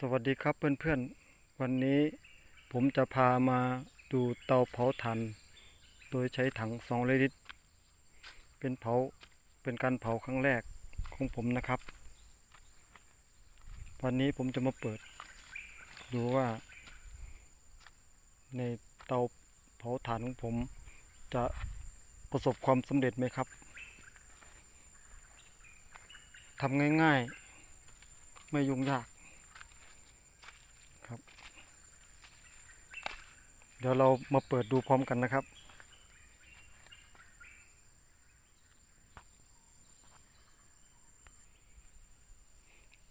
สวัสดีครับเพื่อนๆ วันนี้ผมจะพามาดูเตาเผาถ่านโดยใช้ถัง2ลิตร เป็นเผาเป็นการเผาครั้งแรกของผมนะครับ วันนี้ผมจะมาเปิด ดูว่า ในเตาเผาถ่านของผมจะประสบความสำเร็จไหมครับทำง่ายๆ ไม่ยุ่งยาก ครับ เดี๋ยวเรามาเปิดดูพร้อมกันนะครับ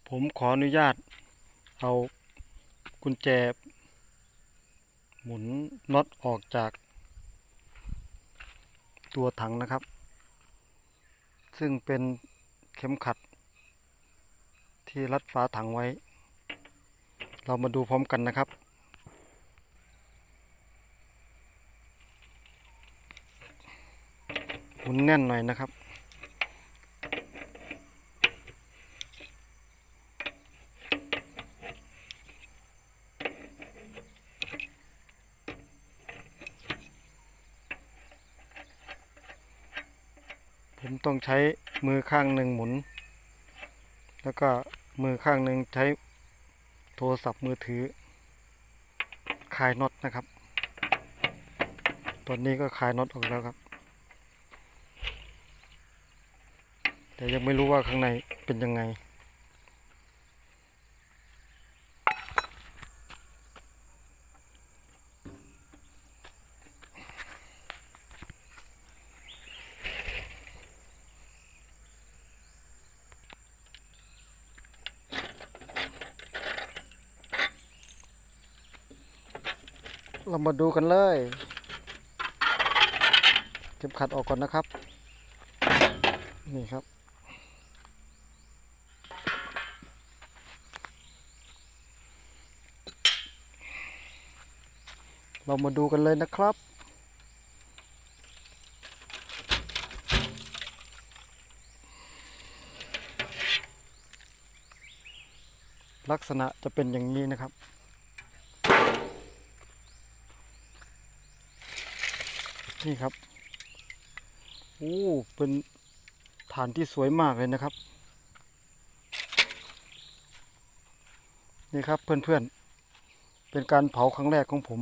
ผมขออนุญาต เอากุญแจ หมุนน็อตออกจาก ตัวถังนะครับ ซึ่งเป็นเข็มขัด ที่รัดฝาถังไว้ เรามาดูพร้อมกันนะครับ หมุนแน่นหน่อยนะครับ ผมต้องใช้มือข้างหนึ่งหมุน แล้วก็มือข้างหนึ่งใช้โทรศัพท์มือถือคลายน็อตนะครับ ตอนนี้ก็คลายน็อตออกแล้วครับ แต่ยังไม่รู้ว่าข้างในเป็นยังไง เรามาดูกันเลยเก็บขัดออกก่อนนะครับ นี่ครับ เรามาดูกันเลยนะครับ ลักษณะจะเป็นอย่างนี้นะครับ นี่ครับโอ้เป็นฐานที่สวยมากเลยนะครับ นี่ครับเพื่อนๆ เป็นการเผาครั้งแรกของผม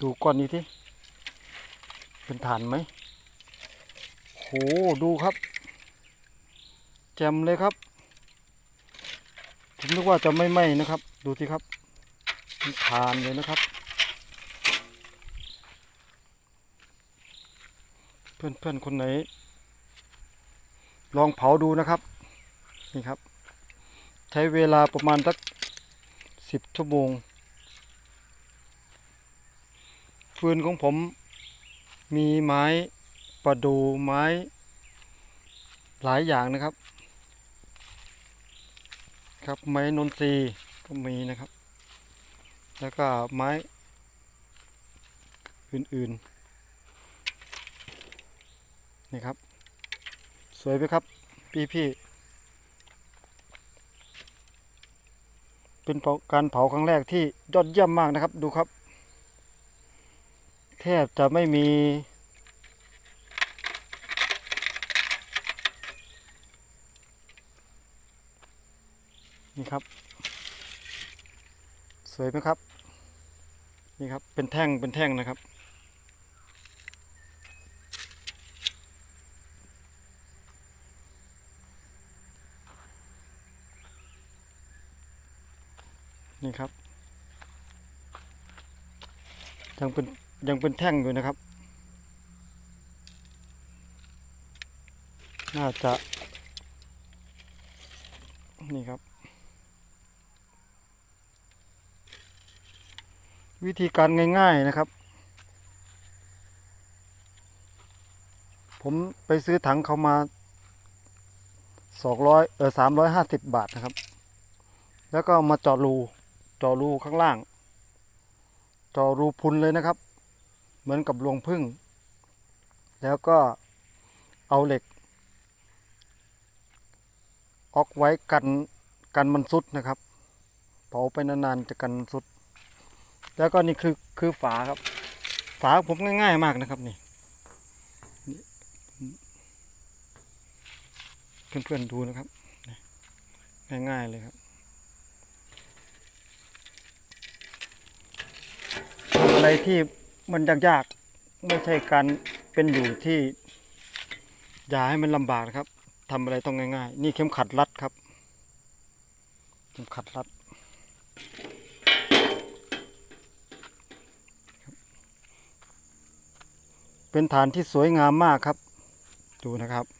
ดูก้อนนี้ที่เป็นฐานไหมโหดูครับ แจ่มเลยครับ ผมนึกว่าจะไม่ไหม้นะครับ ดูสิครับเป็นฐานเลยนะครับ เพื่อนเพื่อนๆคนไหน ลองเผาดูนะครับ นี่ครับ ใช้เวลาประมาณสักสิบชั่วโมง ฟืนของผม มีไม้ประดูไม้หลายอย่างนะครับ ครับไม้นนทรีก็มีนะครับ แล้วก็ไม้อื่นๆนี่ครับ สวยไหมครับ พี่พี่เป็นการเผาครั้งแรกที่ยอดเยี่ยมมากนะครับ ดูครับ ทบจะไม่มี นี่ครับ สวยไหมครับ นี่ครับ เป็นแท่งเป็นแท่งนะครับนี่ครับยังเป็น ยังเป็นแท่งอยู่นะครับ น่าจะ นี่ครับ วิธีการง่าย ๆนะครับ ผมไปซื้อถังเขามาสองร้อยเออสามร้อยห้าสิบบาทนะครับ แล้วก็มาเจาะรูเจาะรูข้างล่างเจาะรูพุนเลยนะครับ เหมือนกับรวงพึ่ง แล้วก็เอาเหล็กออกไว้กันกันมันสุดนะครับเผาไปนานๆจะกันสุด แล้วก็นี่คือคือฝาครับ ฝาผมง่าย ๆ มากนะครับนี่เพื่อนๆดูนะครับ ง่ายๆเลยครับอะไรที่ มันยากๆไม่ใช่การเป็นอยู่ที่ อย่าให้มันลำบากนะครับทำอะไรต้องง่าย ๆ นี่เข็มขัดรัดครับ เข็มขัดรัดเป็นฐานที่สวยงามมากครับ ดูนะครับ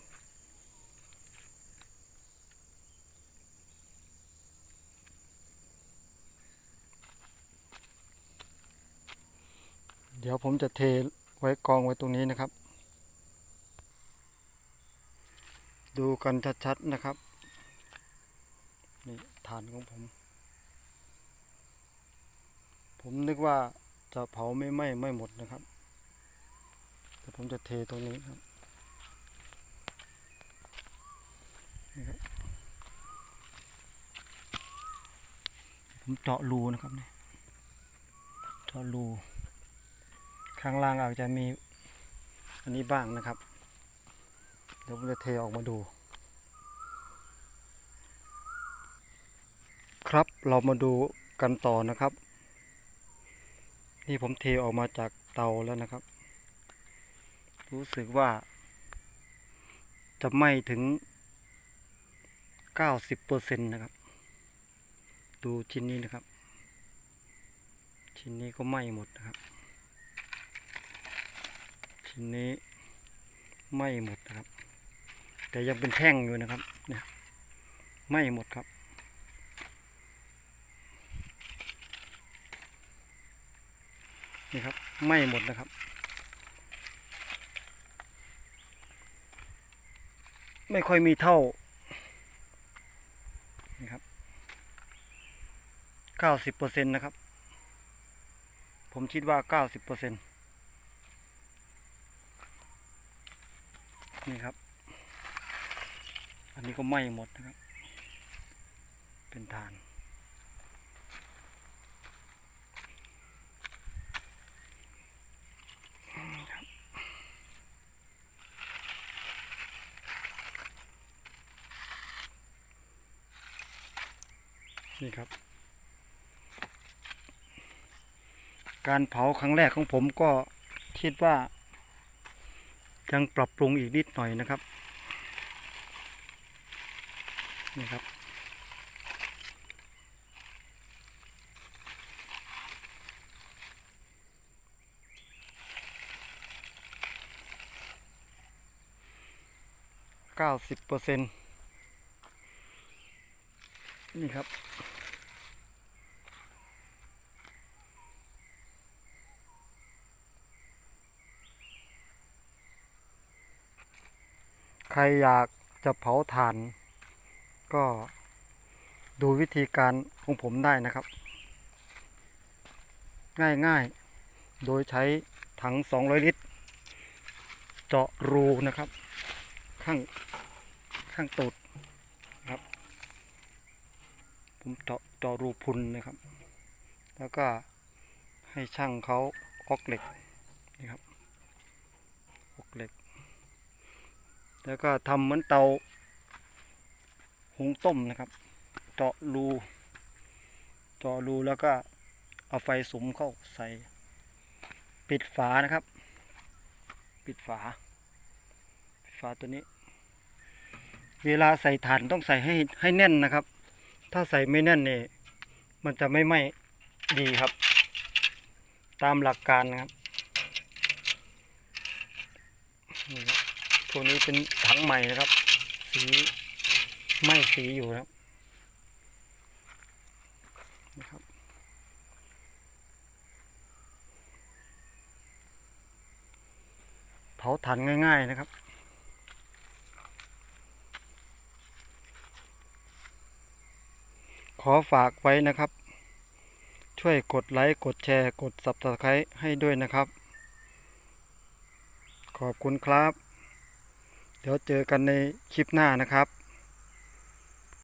ยวผมจะเทไว้กองไว้ตรงนี้นะครับ ดูกันชัดๆนะครับนี่ฐานของผม ผมนึกว่าจะเผาไม่ไหม้ไม่หมดนะครับแต่ผมจะเทตรงนี้ครับนี่ครับผมเจาะรูนะครับนี่เจาะรู ข้างล่างอาจจะมีอันนี้บ้างนะครับ เดี๋ยวผมจะเทออกมาดู ครับเรามาดูกันต่อนะครับ นี่ผมเทออกมาจากเตาแล้วนะครับ รู้สึกว่า จะไหม้ถึง 90%นะครับ ดูชิ้นนี้นะครับ ชิ้นนี้ก็ไหม้หมดนะครับ ชิ้นนี้ไม้หมดนะครับ แต่ยังเป็นแท่งอยู่นะครับ เนี่ยไม้หมดครับนี่ครับไม้หมดนะครับ ไม่ค่อยมีเท่านี่ครับเก้าสิบเปอร์เซ็นต์นะครับ ผมคิดว่าเก้าสิบเปอร์เซ็นต์ นี่ครับ อันนี้ก็ไหม้หมดนะครับ เป็นฐาน นี่ครับ การเผาครั้งแรกของผมก็คิดว่า ยังปรับปรุงอีกนิดหน่อยนะครับนี่ครับ เก้าสิบเปอร์เซ็นต์นี่ครับ ครอยากจะเผาถ่าน ก็ดูวิธีการของผมได้นะครับ ง่ายๆ โดยใช้ถัง 200 ลิตร เจาะรูนะครับ ข้างข้างตูดครับ ผมเจาะเจาะรูพุนนะครับ แล้วก็ให้ช่างเขาออกเหล็กนี่ครับออกเหล็ก แล้วก็ทำเหมือนเตาหุงต้มนะครับ เจาะรูเจาะรูแล้วก็เอาไฟสุมเข้าใส่ ปิดฝานะครับ ปิดฝาปิดฝาตัวนี้ เวลาใส่ถ่านต้องใส่ให้ให้แน่นนะครับ ถ้าใส่ไม่แน่นเนี่ยมันจะไม่ไหม้ดีครับ ตามหลักการนะครับนี่ครับ ตัวนี้เป็นถังใหม่นะครับ สีไม้สีอยู่นะครับนะครับ เผาถ่านง่าย ๆนะครับขอฝากไว้นะครับ ช่วยกดไลค์ กดแชร์ กด Subscribe ให้ด้วยนะครับ ขอบคุณครับ เดี๋ยวเจอกันในคลิปหน้านะครับ